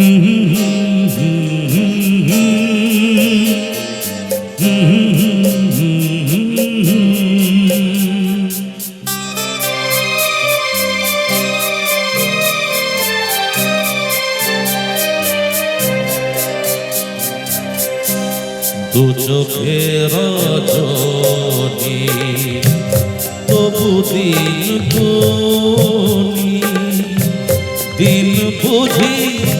দু চোখের রজনী তবু দিন। দিন বুঝি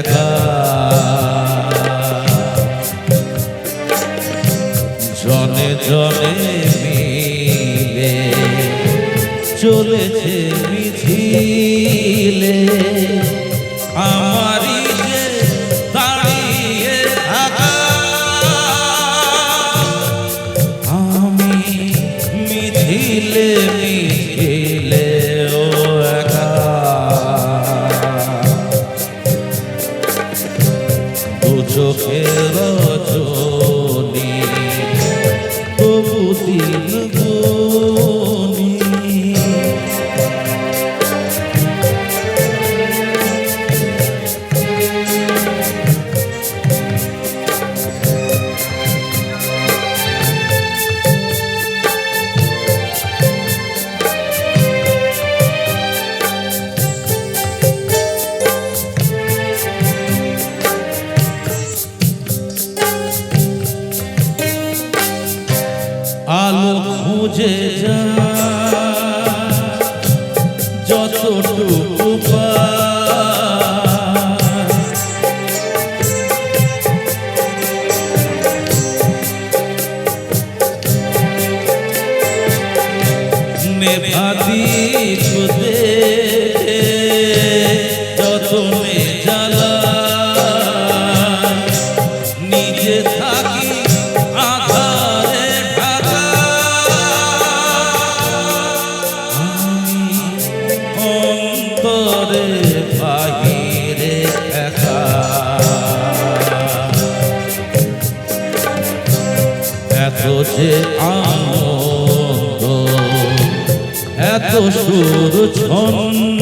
একা জনে জনে মিলে চলেছে মিছিলে। আমারই খুঁজে যা যতটুকু। নেভাদি খুদে যে আনন্দ। এত সুর ছন্দ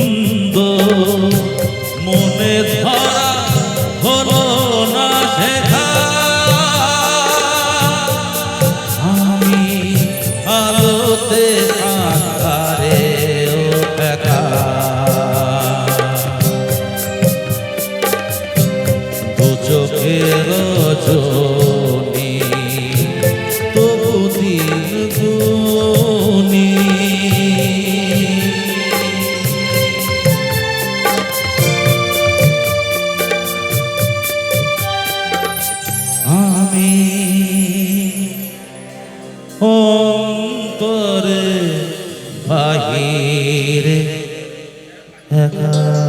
একা